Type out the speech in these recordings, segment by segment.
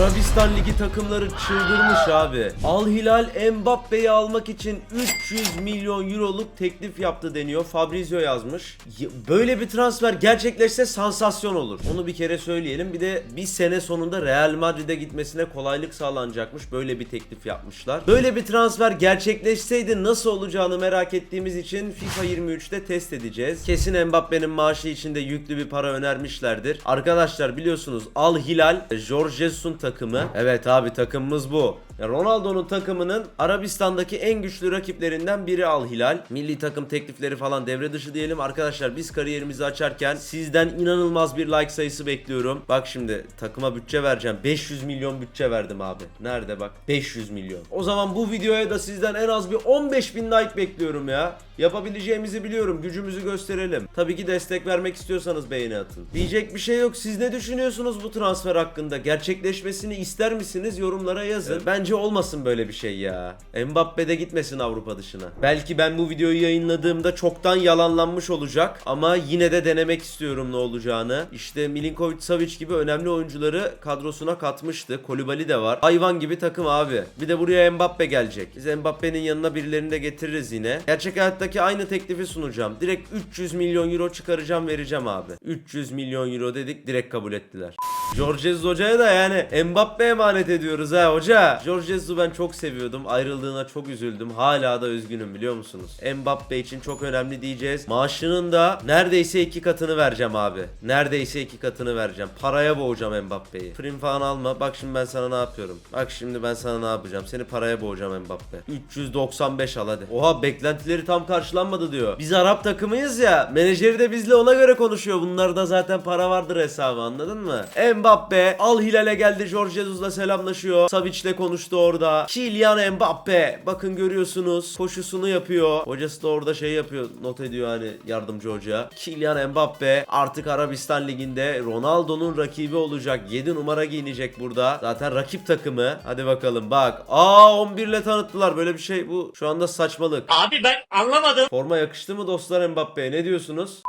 Arabistan Ligi takımları çıldırmış abi. Al Hilal Mbappe'yi almak için 300 milyon euroluk teklif yaptı deniyor. Fabrizio yazmış. Böyle bir transfer gerçekleşse sansasyon olur. Onu bir kere söyleyelim. Bir de bir sene sonunda Real Madrid'e gitmesine kolaylık sağlanacakmış. Böyle bir teklif yapmışlar. Böyle bir transfer gerçekleşseydi nasıl olacağını merak ettiğimiz için FIFA 23'te test edeceğiz. Kesin Mbappe'nin maaşı için de yüklü bir para önermişlerdir. Arkadaşlar biliyorsunuz Al Hilal Jorge Jesus'un takımı. Evet abi takımımız bu. Ya Ronaldo'nun takımının Arabistan'daki en güçlü rakiplerinden biri Al Hilal. Milli takım teklifleri falan devre dışı diyelim. Arkadaşlar biz kariyerimizi açarken sizden inanılmaz bir like sayısı bekliyorum. Bak şimdi takıma bütçe vereceğim. 500 milyon bütçe verdim abi. Nerede bak? 500 milyon. O zaman bu videoya da sizden en az bir 15 bin like bekliyorum ya. Yapabileceğimizi biliyorum. Gücümüzü gösterelim. Tabii ki destek vermek istiyorsanız beğeni atın. Diyecek bir şey yok. Siz ne düşünüyorsunuz bu transfer hakkında? Gerçekleşmesini ister misiniz? Yorumlara yazın. Bence olmasın böyle bir şey ya. Mbappe de gitmesin Avrupa dışına. Belki ben bu videoyu yayınladığımda çoktan yalanlanmış olacak. Ama yine de denemek istiyorum ne olacağını. İşte Milinkovic Savic gibi önemli oyuncuları kadrosuna katmıştı. Kolibali de var. Hayvan gibi takım abi. Bir de buraya Mbappe gelecek. Biz Mbappe'nin yanına birilerini de getiririz yine. Gerçek hayattaki aynı teklifi sunacağım. Direkt 300 milyon euro çıkaracağım vereceğim abi. 300 milyon euro dedik direkt kabul ettiler. Jorge Jesus hocaya da yani Mbappe emanet ediyoruz ha hoca. Jorge Jesus'u ben çok seviyordum. Ayrıldığına çok üzüldüm. Hala da üzgünüm biliyor musunuz? Mbappe için çok önemli diyeceğiz. Maaşının da neredeyse iki katını vereceğim abi. Neredeyse iki katını vereceğim. Paraya boğacağım Mbappe'yi. Prim falan alma. Bak şimdi ben sana ne yapıyorum. Bak şimdi ben sana ne yapacağım. Seni paraya boğacağım Mbappe. 395 al hadi. Oha beklentileri tam karşılanmadı diyor. Biz Arap takımıyız ya. Menajeri de bizle ona göre konuşuyor. Bunlarda zaten para vardır hesabı anladın mı? Mbappe Al Hilal'e geldi. Jorge Jesus'la selamlaşıyor. Savic'le konuştu orada. Kylian Mbappe. Bakın görüyorsunuz. Koşusunu yapıyor. Hocası da orada şey yapıyor. Not ediyor hani yardımcı hoca. Kylian Mbappe artık Arabistan Ligi'nde Ronaldo'nun rakibi olacak. 7 numara giyinecek burada. Zaten rakip takımı. Hadi bakalım bak. Aa 11 ile tanıttılar. Böyle bir şey bu şu anda saçmalık. Abi ben anlamadım. Forma yakıştı mı dostlar Mbappe'ye ne diyorsunuz?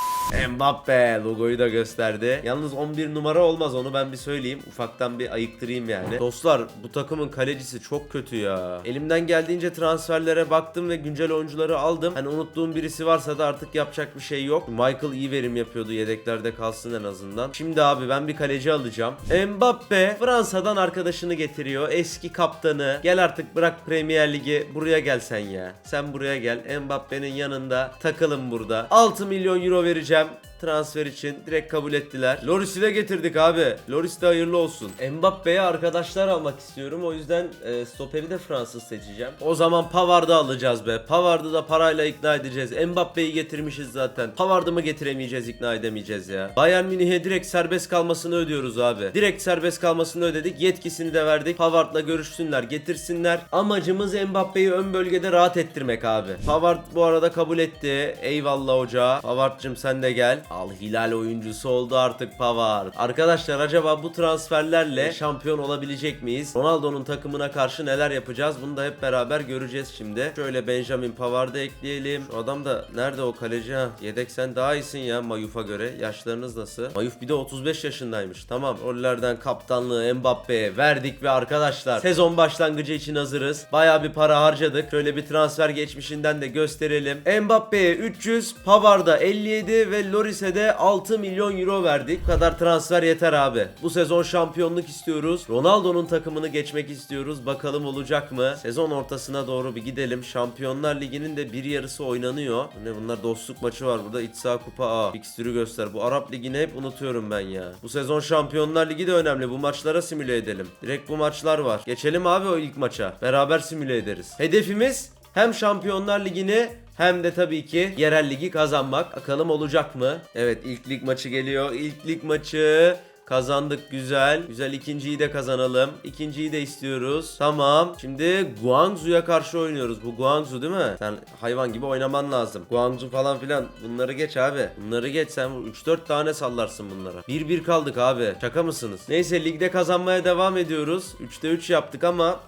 Mbappe logoyu da gösterdi. Yalnız 11 numara olmaz onu ben bir söyleyeyim. Ufaktan bir ayıktırayım yani. Dostlar bu takımın kalecisi çok kötü ya. Elimden geldiğince transferlere baktım ve güncel oyuncuları aldım. Hani unuttuğum birisi varsa da artık yapacak bir şey yok. Michael iyi verim yapıyordu yedeklerde kalsın en azından. Şimdi abi ben bir kaleci alacağım. Mbappe Fransa'dan arkadaşını getiriyor. Eski kaptanı. Gel artık bırak Premier Ligi. Buraya gel sen ya. Sen buraya gel. Mbappe'nin yanında takılın burada. 6 milyon euro vereceğim transfer için direkt kabul ettiler. Loris'i de getirdik abi. Loris de hayırlı olsun. Mbappe'ye arkadaşlar almak istiyorum. O yüzden e, stoperi de Fransız seçeceğim. O zaman Pavard'ı alacağız be. Pavard'ı da parayla ikna edeceğiz. Mbappe'yi getirmişiz zaten. Pavard'ı mı getiremeyeceğiz, ikna edemeyeceğiz ya. Bayern Münih'e direkt serbest kalmasını ödüyoruz abi. Direkt serbest kalmasını ödedik. Yetkisini de verdik. Pavard'la görüşsünler, getirsinler. Amacımız Mbappe'yi ön bölgede rahat ettirmek abi. Pavard bu arada kabul etti. Eyvallah hoca. Pavard'cım sen de gel. Al Hilal oyuncusu oldu artık Pavard. Arkadaşlar acaba bu transferlerle şampiyon olabilecek miyiz? Ronaldo'nun takımına karşı neler yapacağız? Bunu da hep beraber göreceğiz şimdi. Şöyle Benjamin Pavard'ı ekleyelim. Şu adam da nerede o kaleci ha? Yedek sen daha iyisin ya Mayuf'a göre. Yaşlarınız nasıl? Mayuf bir de 35 yaşındaymış. Tamam. Rollerden kaptanlığı Mbappe'ye verdik ve arkadaşlar sezon başlangıcı için hazırız. Baya bir para harcadık. Şöyle bir transfer geçmişinden de gösterelim. Mbappe'ye 300, Pavard'a 57 ve Loris'e de 6 milyon euro verdik. Bu kadar transfer yeter abi. Bu sezon şampiyonluk istiyoruz. Ronaldo'nun takımını geçmek istiyoruz. Bakalım olacak mı? Sezon ortasına doğru bir gidelim. Şampiyonlar Ligi'nin de bir yarısı oynanıyor. Ne bunlar dostluk maçı var burada. İç saha kupa A. Fikstürü göster. Bu Arap Ligi'ni hep unutuyorum ben ya. Bu sezon Şampiyonlar Ligi de önemli. Bu maçlara simüle edelim. Direkt bu maçlar var. Geçelim abi o ilk maça. Beraber simüle ederiz. Hedefimiz hem Şampiyonlar Ligi'ni hem de tabii ki yerel ligi kazanmak. Bakalım olacak mı? Evet ilk lig maçı geliyor. İlk lig maçı Kazandık güzel. Güzel ikinciyi de kazanalım. İkinciyi de istiyoruz. Tamam. Şimdi Guangzhou'ya karşı oynuyoruz. Bu Guangzhou değil mi? Sen hayvan gibi oynaman lazım. Guangzhou falan filan. Bunları geç abi. Bunları geç sen 3-4 tane sallarsın bunlara. 1-1 kaldık abi. Şaka mısınız? Neyse ligde kazanmaya devam ediyoruz. 3'te 3 yaptık ama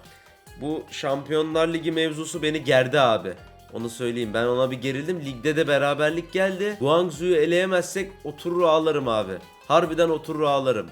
bu Şampiyonlar Ligi mevzusu beni gerdi abi. Onu söyleyeyim. Ben ona bir gerildim. Ligde de beraberlik geldi. Guangzhou'yu eleyemezsek oturur ağlarım abi. Harbiden oturur ağlarım.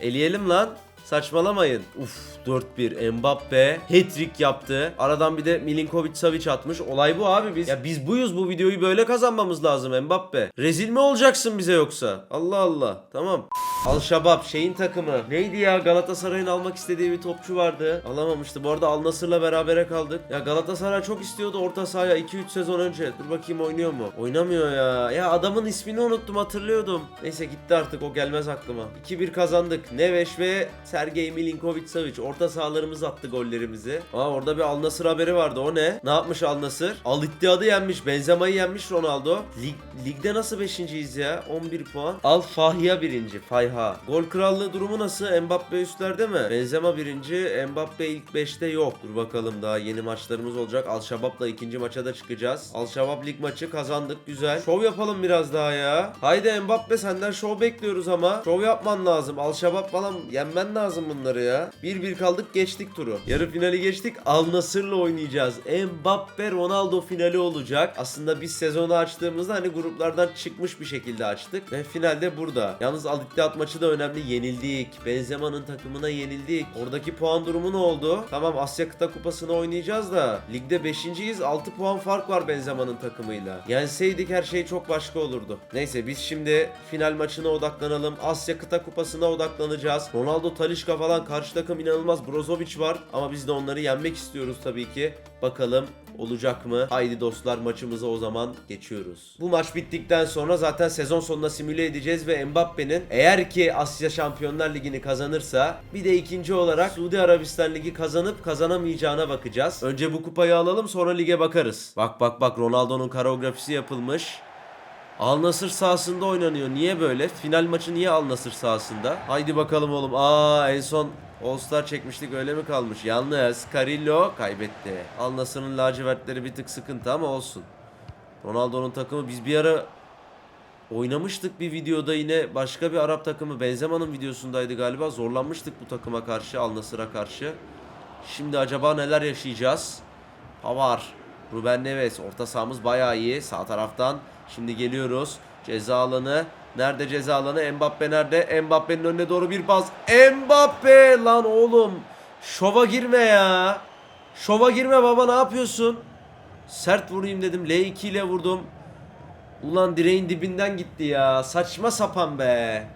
Eleyelim lan. Saçmalamayın. Uf 4-1 Mbappe hat-trick yaptı. Aradan bir de Milinkovic Savic atmış. Olay bu abi biz. Ya biz buyuz bu videoyu böyle kazanmamız lazım Mbappe. Rezil mi olacaksın bize yoksa? Allah Allah. Tamam. Al Şabab şeyin takımı. Neydi ya Galatasaray'ın almak istediği bir topçu vardı. Alamamıştı. Bu arada Al Nasır'la berabere kaldık. Ya Galatasaray çok istiyordu orta sahaya 2-3 sezon önce. Dur bakayım oynuyor mu? Oynamıyor ya. Ya adamın ismini unuttum hatırlıyordum. Neyse gitti artık o gelmez aklıma. 2-1 kazandık. Neveş ve Sergey Milinkovic Savic. Orta sahalarımız attı gollerimizi. Aa orada bir Al Nasır haberi vardı. O ne? Ne yapmış Al Nasır? Al İttihad'ı yenmiş. Benzema'yı yenmiş Ronaldo. Lig, ligde nasıl 5.yiz ya? 11 puan. Al Fahya birinci. Fayha. Gol krallığı durumu nasıl? Mbappe üstlerde mi? Benzema birinci. Mbappe ilk 5'te yok. Dur bakalım daha yeni maçlarımız olacak. Al Şabab'la ikinci maça da çıkacağız. Al Şabab lig maçı kazandık. Güzel. Şov yapalım biraz daha ya. Haydi Mbappe senden şov bekliyoruz ama. Şov yapman lazım. Al Şabab falan yenmen lazım bunları ya. 1-1 kaldık geçtik turu. Yarı finali geçtik. Al Nasır'la oynayacağız. Mbappe Ronaldo finali olacak. Aslında biz sezonu açtığımızda hani gruplardan çıkmış bir şekilde açtık. Ve finalde burada. Yalnız Al İttihat maçı da önemli. Yenildik. Benzema'nın takımına yenildik. Oradaki puan durumu ne oldu? Tamam Asya Kıta Kupası'nı oynayacağız da. Ligde 5.yiz. 6 puan fark var Benzema'nın takımıyla. Yenseydik her şey çok başka olurdu. Neyse biz şimdi final maçına odaklanalım. Asya Kıta Kupası'na odaklanacağız. Ronaldo, Talişka falan karşı takım inanılmaz. Brozovic var ama biz de onları yenmek istiyoruz tabii ki. Bakalım olacak mı? Haydi dostlar maçımıza o zaman geçiyoruz. Bu maç bittikten sonra zaten sezon sonunda simüle edeceğiz ve Mbappe'nin eğer ki Asya Şampiyonlar Ligi'ni kazanırsa bir de ikinci olarak Suudi Arabistan Ligi kazanıp kazanamayacağına bakacağız. Önce bu kupayı alalım sonra lige bakarız. Bak bak bak Ronaldo'nun koreografisi yapılmış. Al Nasır sahasında oynanıyor. Niye böyle? Final maçı niye Al Nasır sahasında? Haydi bakalım oğlum. Aa en son All Star çekmiştik öyle mi kalmış? Yalnız Carillo kaybetti. Al Nasır'ın lacivertleri bir tık sıkıntı ama olsun. Ronaldo'nun takımı biz bir ara oynamıştık bir videoda yine başka bir Arap takımı Benzema'nın videosundaydı galiba. Zorlanmıştık bu takıma karşı Al Nasır'a karşı. Şimdi acaba neler yaşayacağız? Pavar, Ruben Neves orta sahamız bayağı iyi sağ taraftan. Şimdi geliyoruz. Ceza alanı. Nerede ceza alanı? Mbappe nerede? Mbappe'nin önüne doğru bir pas. Mbappe lan oğlum. Şova girme ya. Şova girme baba ne yapıyorsun? Sert vurayım dedim. L2 ile vurdum. Ulan direğin dibinden gitti ya. Saçma sapan be.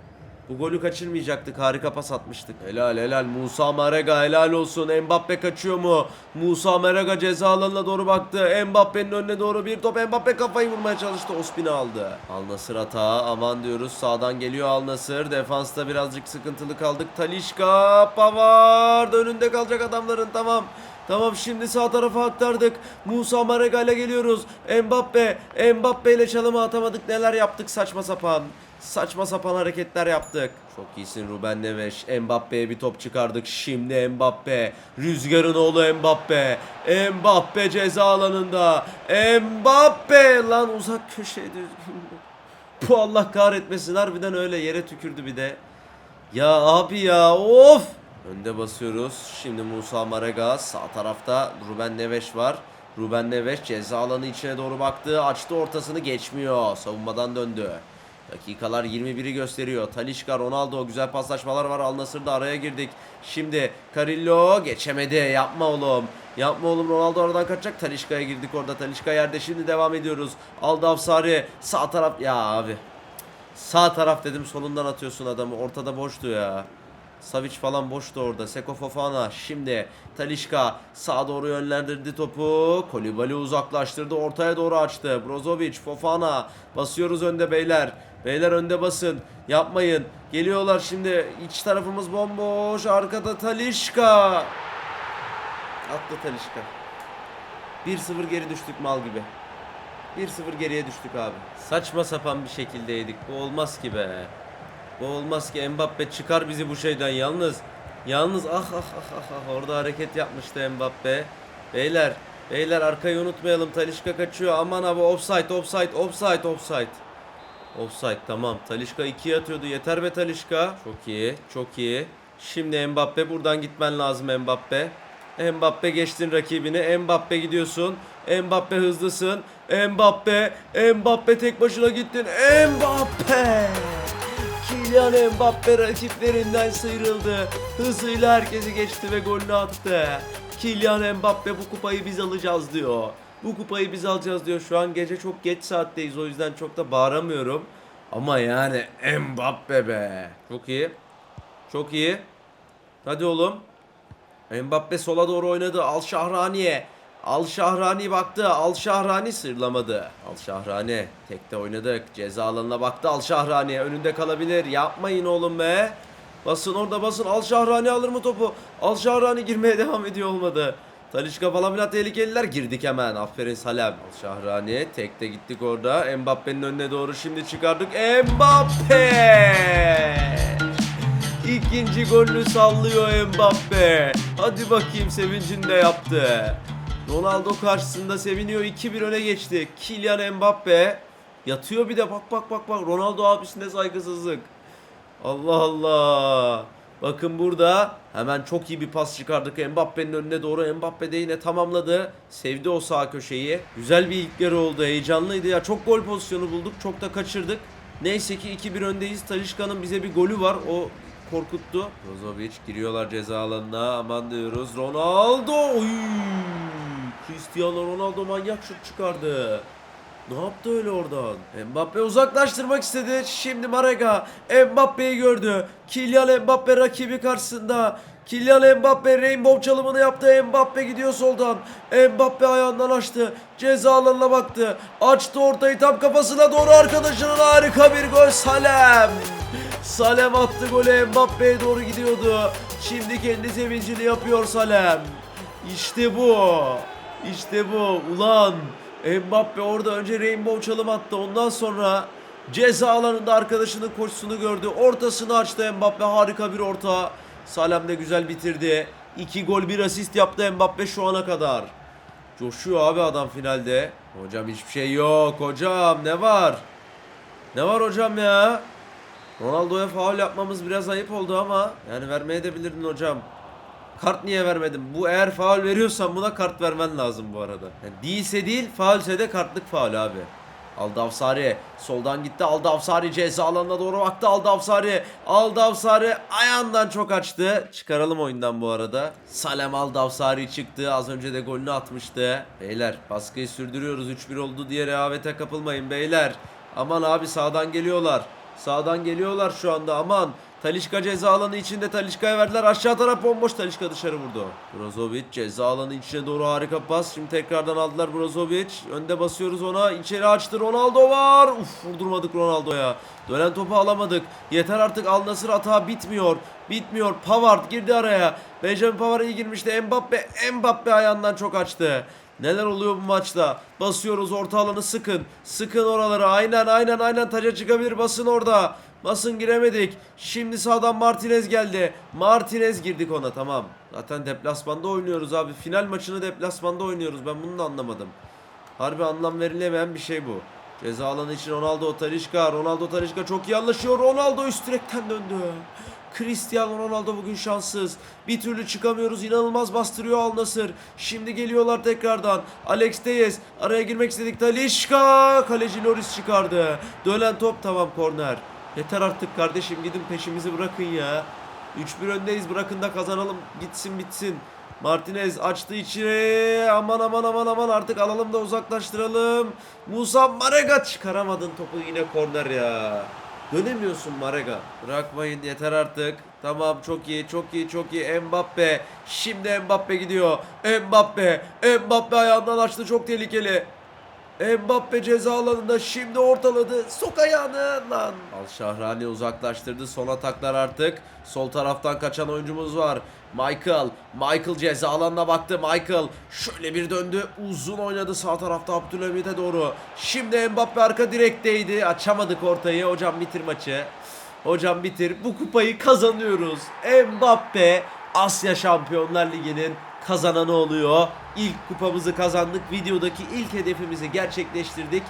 Bu golü kaçırmayacaktık. Harika pas atmıştık. Helal helal. Musa Marega helal olsun. Mbappe kaçıyor mu? Musa Marega ceza alanına doğru baktı. Mbappe'nin önüne doğru bir top. Mbappe kafayı vurmaya çalıştı. Ospin'i aldı. Al Nasır hata. Aman diyoruz. Sağdan geliyor Al Nasır. Defansta birazcık sıkıntılı kaldık. Talişka. Pavard. Önünde kalacak adamların. Tamam. Tamam şimdi sağ tarafa aktardık. Musa Marega ile geliyoruz. Mbappe. Mbappe ile çalımı atamadık. Neler yaptık saçma sapan. Saçma sapan hareketler yaptık. Çok iyisin Ruben Neves. Mbappe'ye bir top çıkardık. Şimdi Mbappe. Rüzgarın oğlu Mbappe. Mbappe ceza alanında. Mbappe. Lan uzak köşeye. Bu Allah kahretmesin. Harbiden öyle yere tükürdü bir de. Ya abi ya of. Önde basıyoruz. Şimdi Musa Marega sağ tarafta Ruben Neves var. Ruben Neves ceza alanı içine doğru baktı. Açtı ortasını geçmiyor. Savunmadan döndü. Dakikalar 21'i gösteriyor. Talişka, Ronaldo güzel paslaşmalar var. Al Nassr'da araya girdik. Şimdi Carillo geçemedi. Yapma oğlum. Yapma oğlum Ronaldo aradan kaçacak. Talişka'ya girdik orada. Talişka yerde. Şimdi devam ediyoruz. Aldı Afsari. Sağ taraf. Ya abi. Sağ taraf dedim solundan atıyorsun adamı. Ortada boştu ya. Savic falan boştu orada. Seko Fofana şimdi Talişka sağa doğru yönlendirdi topu. Kolibali uzaklaştırdı. Ortaya doğru açtı. Brozovic, Fofana. Basıyoruz önde beyler. Beyler önde basın. Yapmayın. Geliyorlar şimdi. İç tarafımız bomboş. Arkada Talişka. Attı Talişka. 1-0 geri düştük mal gibi. 1-0 geriye düştük abi. Saçma sapan bir şekildeydik. Bu olmaz ki be. Bu olmaz ki Mbappe çıkar bizi bu şeyden yalnız. Yalnız ah ah ah ah, ah orada hareket yapmıştı Mbappe. Beyler beyler arkayı unutmayalım. Talişka kaçıyor. Aman abi offside offside offside offside. Offside tamam. Talişka 2'ye atıyordu. Yeter be Talişka. Çok iyi. Çok iyi. Şimdi Mbappe buradan gitmen lazım Mbappe. Mbappe geçtin rakibini. Mbappe gidiyorsun. Mbappe hızlısın. Mbappe. Mbappe tek başına gittin. Mbappe. Kylian Mbappe rakiplerinden sıyrıldı. Hızıyla herkesi geçti ve golünü attı. Kylian Mbappe bu kupayı biz alacağız diyor. Bu kupayı biz alacağız diyor. Şu an gece çok geç saatteyiz o yüzden çok da bağıramıyorum. Ama yani Mbappe be. Çok iyi. Çok iyi. Hadi oğlum. Mbappe sola doğru oynadı. Al Şahrani'ye. Al Şahrani baktı. Al Şahrani sırlamadı. Al Şahrani tekte oynadık. Ceza alanına baktı. Al Şahrani önünde kalabilir. Yapmayın oğlum be. Basın orada basın. Al Şahrani alır mı topu? Al Şahrani girmeye devam ediyor olmadı. Talişka falan filan tehlikeliler. Girdik hemen. Aferin Salem. Al Şahrani. Tekte gittik orada. Mbappe'nin önüne doğru şimdi çıkardık. Mbappe! İkinci golünü sallıyor Mbappe. Hadi bakayım sevincini de yaptı. Ronaldo karşısında seviniyor. 2-1 öne geçti. Kylian Mbappe yatıyor bir de bak bak bak bak Ronaldo abisine saygısızlık. Allah Allah. Bakın burada hemen çok iyi bir pas çıkardık Mbappe'nin önüne doğru. Mbappe de yine tamamladı. Sevdi o sağ köşeyi. Güzel bir ilk yarı oldu. Heyecanlıydı ya. Çok gol pozisyonu bulduk. Çok da kaçırdık. Neyse ki 2-1 öndeyiz. Talişka'nın bize bir golü var. O korkuttu. Brozovic giriyorlar ceza alanına. Aman diyoruz. Ronaldo. Oy! Cristiano Ronaldo manyak şut çıkardı. Ne yaptı öyle oradan? Mbappe uzaklaştırmak istedi. Şimdi Marega Mbappe'yi gördü. Kylian Mbappe rakibi karşısında. Kylian Mbappe rainbow çalımını yaptı. Mbappe gidiyor soldan. Mbappe ayağından açtı. Ceza alanına baktı. Açtı ortayı tam kafasına doğru arkadaşının harika bir gol. Salem. Salem attı golü Mbappe'ye doğru gidiyordu. Şimdi kendi sevincini yapıyor Salem. İşte bu. İşte bu. Ulan Mbappe orada önce rainbow çalım attı. Ondan sonra ceza alanında arkadaşının koşusunu gördü. Ortasını açtı Mbappe. Harika bir orta. Salem de güzel bitirdi. 2 gol bir asist yaptı Mbappe şu ana kadar. Coşuyor abi adam finalde. Hocam hiçbir şey yok. Hocam ne var? Ne var hocam ya? Ronaldo'ya faul yapmamız biraz ayıp oldu ama yani vermeye de bilirdin hocam. Kart niye vermedin? Bu eğer faul veriyorsan buna kart vermen lazım bu arada. Yani değilse değil, faulse de kartlık faul abi. Aldavsari soldan gitti. Aldavsari ceza alanına doğru baktı. Aldavsari. Aldavsari ayağından çok açtı. Çıkaralım oyundan bu arada. Salem Aldavsari çıktı. Az önce de golünü atmıştı. Beyler baskıyı sürdürüyoruz. 3-1 oldu diye rehavete kapılmayın beyler. Aman abi sağdan geliyorlar. Sağdan geliyorlar şu anda aman. Talişka ceza alanı içinde Talişka'ya verdiler. Aşağı taraf bomboş Talişka dışarı vurdu. Brozovic ceza alanı içine doğru harika pas. Şimdi tekrardan aldılar Brozovic. Önde basıyoruz ona. İçeri açtı Ronaldo var. Uf vurdurmadık Ronaldo'ya. Dönen topu alamadık. Yeter artık Al Nassr hata bitmiyor. Bitmiyor. Pavard girdi araya. Benjamin Pavard iyi girmişti. Mbappe. Mbappe ayağından çok açtı. Neler oluyor bu maçta? Basıyoruz orta alanı sıkın. Sıkın oraları. Aynen aynen aynen taca çıkabilir. Basın orada. Basın giremedik. Şimdi sağdan Martinez geldi. Martinez girdik ona tamam. Zaten deplasmanda oynuyoruz abi. Final maçını deplasmanda oynuyoruz. Ben bunu da anlamadım. Harbi anlam verilemeyen bir şey bu. Ceza alanı için Ronaldo Talişka. Ronaldo Talişka çok iyi anlaşıyor. Ronaldo üst direkten döndü. Cristiano Ronaldo bugün şanssız. Bir türlü çıkamıyoruz. İnanılmaz bastırıyor Al Nassr. Şimdi geliyorlar tekrardan. Alex Teyes. Araya girmek istedik. Talişka. Kaleci Loris çıkardı. Dönen top tamam korner. Yeter artık kardeşim gidin peşimizi bırakın ya. 3-1 öndeyiz bırakın da kazanalım. Gitsin bitsin. Martinez açtı içine. Aman aman aman aman artık alalım da uzaklaştıralım. Musa Marega çıkaramadın topu yine korner ya. Dönemiyorsun Marega. Bırakmayın yeter artık. Tamam çok iyi çok iyi çok iyi. Mbappe. Şimdi Mbappe gidiyor. Mbappe. Mbappe ayağından açtı çok tehlikeli. Mbappe ceza alanında şimdi ortaladı. Sok ayağını lan. Al Şahrani uzaklaştırdı. Son ataklar artık. Sol taraftan kaçan oyuncumuz var. Michael. Michael ceza alanına baktı. Michael şöyle bir döndü. Uzun oynadı sağ tarafta Abdülhamit'e doğru. Şimdi Mbappe arka direkteydi. Açamadık ortayı. Hocam bitir maçı. Hocam bitir. Bu kupayı kazanıyoruz. Mbappe Asya Şampiyonlar Ligi'nin kazananı oluyor. İlk kupamızı kazandık. Videodaki ilk hedefimizi gerçekleştirdik.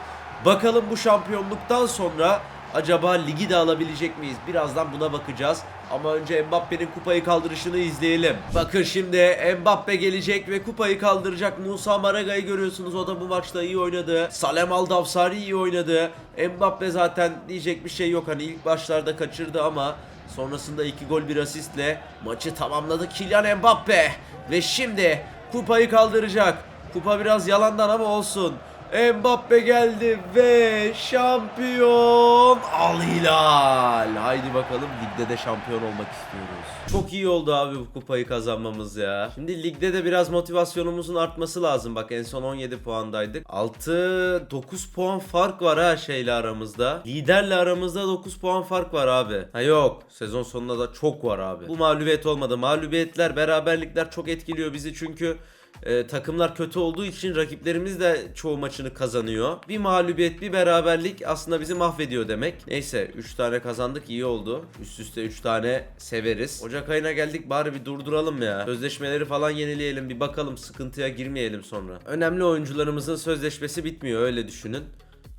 Bakalım bu şampiyonluktan sonra acaba ligi de alabilecek miyiz? Birazdan buna bakacağız. Ama önce Mbappe'nin kupayı kaldırışını izleyelim. Bakın şimdi Mbappe gelecek ve kupayı kaldıracak. Musa Maraga'yı görüyorsunuz. O da bu maçta iyi oynadı. Salem Aldavsari iyi oynadı. Mbappe zaten diyecek bir şey yok. Hani ilk başlarda kaçırdı ama sonrasında iki gol bir asistle maçı tamamladı Kylian Mbappe. Ve şimdi kupayı kaldıracak. Kupa biraz yalandan ama olsun. Mbappe geldi ve şampiyon Al Hilal. Haydi bakalım ligde de şampiyon olmak istiyoruz. Çok iyi oldu abi bu kupayı kazanmamız ya. Şimdi ligde de biraz motivasyonumuzun artması lazım. Bak en son 17 puandaydık. 6 9 puan fark var ha şeyle aramızda. Liderle aramızda 9 puan fark var abi. Ha yok. Sezon sonunda da çok var abi. Bu mağlubiyet olmadı. Mağlubiyetler, beraberlikler çok etkiliyor bizi çünkü e, takımlar kötü olduğu için rakiplerimiz de çoğu maçını kazanıyor. Bir mağlubiyet, bir beraberlik aslında bizi mahvediyor demek. Neyse 3 tane kazandık iyi oldu. Üst üste 3 tane severiz. Ocak ayına geldik bari bir durduralım ya. Sözleşmeleri falan yenileyelim bir bakalım sıkıntıya girmeyelim sonra. Önemli oyuncularımızın sözleşmesi bitmiyor öyle düşünün.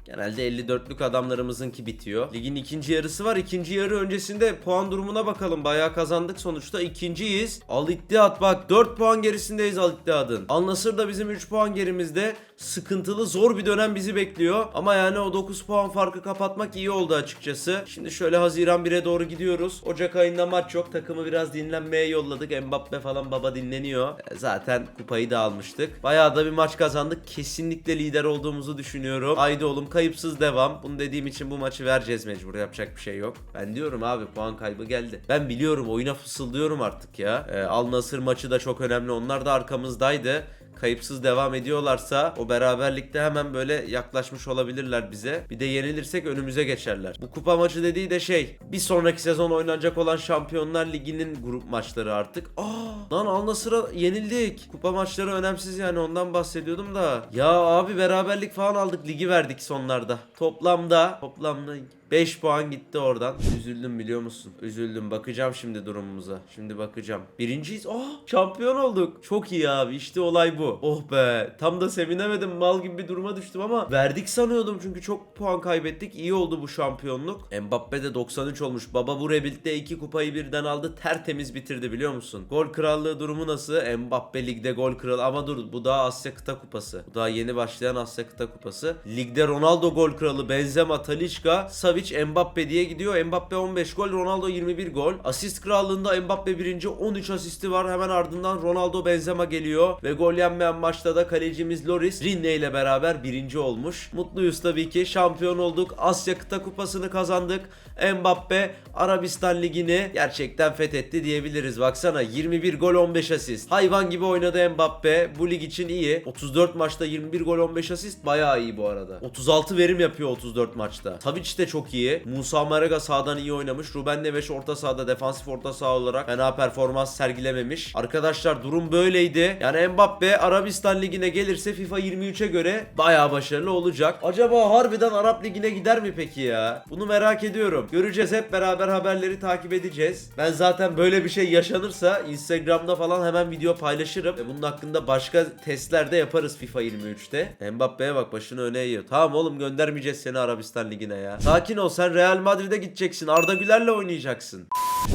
Genelde 54'lük adamlarımızınki bitiyor. Ligin ikinci yarısı var. İkinci yarı öncesinde puan durumuna bakalım. Bayağı kazandık sonuçta. ikinciyiz. Al İttihat bak 4 puan gerisindeyiz Al İttihat'ın. Al Nasır da bizim 3 puan gerimizde. Sıkıntılı zor bir dönem bizi bekliyor. Ama yani o 9 puan farkı kapatmak iyi oldu açıkçası. Şimdi şöyle Haziran 1'e doğru gidiyoruz. Ocak ayında maç yok. Takımı biraz dinlenmeye yolladık. Mbappe falan baba dinleniyor. E, Zaten kupayı da almıştık. Bayağı da bir maç kazandık. Kesinlikle lider olduğumuzu düşünüyorum. Haydi oğlum kayıpsız devam. Bunu dediğim için bu maçı vereceğiz mecbur. Yapacak bir şey yok. Ben diyorum abi puan kaybı geldi. Ben biliyorum oyuna fısıldıyorum artık ya. E, Al Nasır maçı da çok önemli. Onlar da arkamızdaydı kayıpsız devam ediyorlarsa o beraberlikte hemen böyle yaklaşmış olabilirler bize. Bir de yenilirsek önümüze geçerler. Bu kupa maçı dediği de şey bir sonraki sezon oynanacak olan Şampiyonlar Ligi'nin grup maçları artık. Aa lan Al Nassr'a yenildik. Kupa maçları önemsiz yani ondan bahsediyordum da. Ya abi beraberlik falan aldık ligi verdik sonlarda. Toplamda toplamda 5 puan gitti oradan. Üzüldüm biliyor musun? Üzüldüm. Bakacağım şimdi durumumuza. Şimdi bakacağım. Birinciyiz. Oh şampiyon olduk. Çok iyi abi. İşte olay bu. Oh be. Tam da sevinemedim. Mal gibi bir duruma düştüm ama verdik sanıyordum çünkü çok puan kaybettik. İyi oldu bu şampiyonluk. Mbappe de 93 olmuş. Baba bu rebuild'de 2 kupayı birden aldı. Tertemiz bitirdi biliyor musun? Gol krallığı durumu nasıl? Mbappe ligde gol kralı. Ama dur bu daha Asya kıta kupası. Bu daha yeni başlayan Asya kıta kupası. Ligde Ronaldo gol kralı. Benzema, Talisca, Savic, Mbappe diye gidiyor. Mbappe 15 gol, Ronaldo 21 gol. Asist krallığında Mbappe birinci 13 asisti var. Hemen ardından Ronaldo Benzema geliyor. Ve gol yenmeyen maçta da kalecimiz Loris Rinne ile beraber birinci olmuş. Mutluyuz tabii ki. Şampiyon olduk. Asya kıta kupasını kazandık. Mbappe Arabistan ligini gerçekten fethetti diyebiliriz. Baksana 21 gol 15 asist. Hayvan gibi oynadı Mbappe. Bu lig için iyi. 34 maçta 21 gol 15 asist bayağı iyi bu arada. 36 verim yapıyor 34 maçta. Savic de çok iyi. Musa Marega sağdan iyi oynamış. Ruben Neves orta sahada defansif orta saha olarak fena performans sergilememiş. Arkadaşlar durum böyleydi. Yani Mbappe Arabistan ligine gelirse FIFA 23'e göre bayağı başarılı olacak. Acaba harbiden Arap ligine gider mi peki ya? Bunu merak ediyorum. Göreceğiz hep beraber haberleri takip edeceğiz. Ben zaten böyle bir şey yaşanırsa Instagram'da falan hemen video paylaşırım. Ve bunun hakkında başka testler de yaparız FIFA 23'te. Mbappe'ye bak başını öne eğiyor. Tamam oğlum göndermeyeceğiz seni Arabistan ligine ya. Sakin ol sen Real Madrid'e gideceksin. Arda Güler'le oynayacaksın.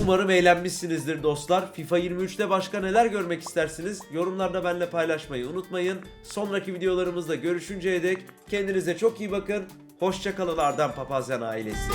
Umarım eğlenmişsinizdir dostlar. FIFA 23'te başka neler görmek istersiniz? Yorumlarda benimle paylaşmayı unutmayın. Sonraki videolarımızda görüşünceye dek kendinize çok iyi bakın. Hoşçakalın Ardan Papazyan ailesi.